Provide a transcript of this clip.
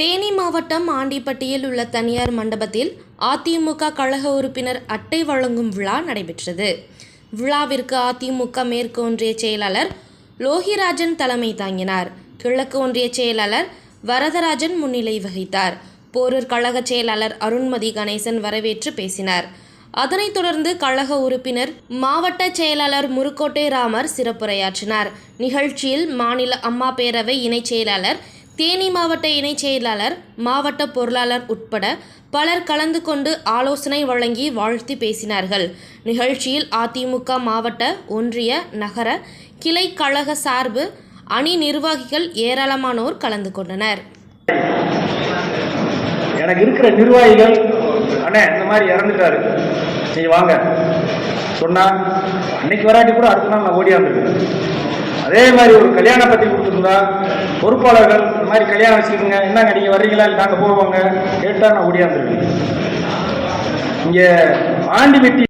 தேனி மாவட்டம் ஆண்டிப்பட்டியில் உள்ள தனியார் மண்டபத்தில் அதிமுக கழக உறுப்பினர் அட்டை வழங்கும் விழா நடைபெற்றது. விழாவிற்கு அதிமுக மேற்கு ஒன்றிய செயலாளர் லோகிராஜன் தலைமை தாங்கினார். கிழக்கு ஒன்றிய செயலாளர் வரதராஜன் முன்னிலை வகித்தார். போரூர் கழக செயலாளர் அருண்மதி கணேசன் வரவேற்று பேசினார். அதனைத் தொடர்ந்து கழக உறுப்பினர் மாவட்ட செயலாளர் முருக்கோட்டை ராமர் சிறப்புரையாற்றினார். நிகழ்ச்சியில் மாநில அம்மா பேரவை இணைச் செயலாளர் தேனி மாவட்ட இணைச் செயலாளர் மாவட்ட பொருளாளர் உட்பட பலர் கலந்து கொண்டு ஆலோசனை வழங்கி வாழ்த்தி பேசினார்கள். நிகழ்ச்சியில் அதிமுக மாவட்ட ஒன்றிய நகர கிளை கழக சார்பு அணி நிர்வாகிகள் ஏராளமானோர் கலந்து கொண்டனர். எனக்கு இருக்கிற நிர்வாகிகள் அண்ணே இந்த மாதிரி இறந்துட்டாரு. சரி வாங்க. சொன்னா அன்னைக்கு வராட்டி கூட அடுத்த நாள் நான் ஓடியாந்துருக்கேன் அதே மாதிரி ஒரு கல்யாண பத்தி கொடுத்துருந்தா பொறுப்பாளர்கள் இந்த மாதிரி கல்யாணம் வச்சுருக்குங்க என்னங்க நீங்கள் வர்றீங்களா இல்லை நாங்கள் போவாங்க? கேட்டால் நான் ஓடியாந்துருக்கேன் இங்கே ஆண்டி வெட்டி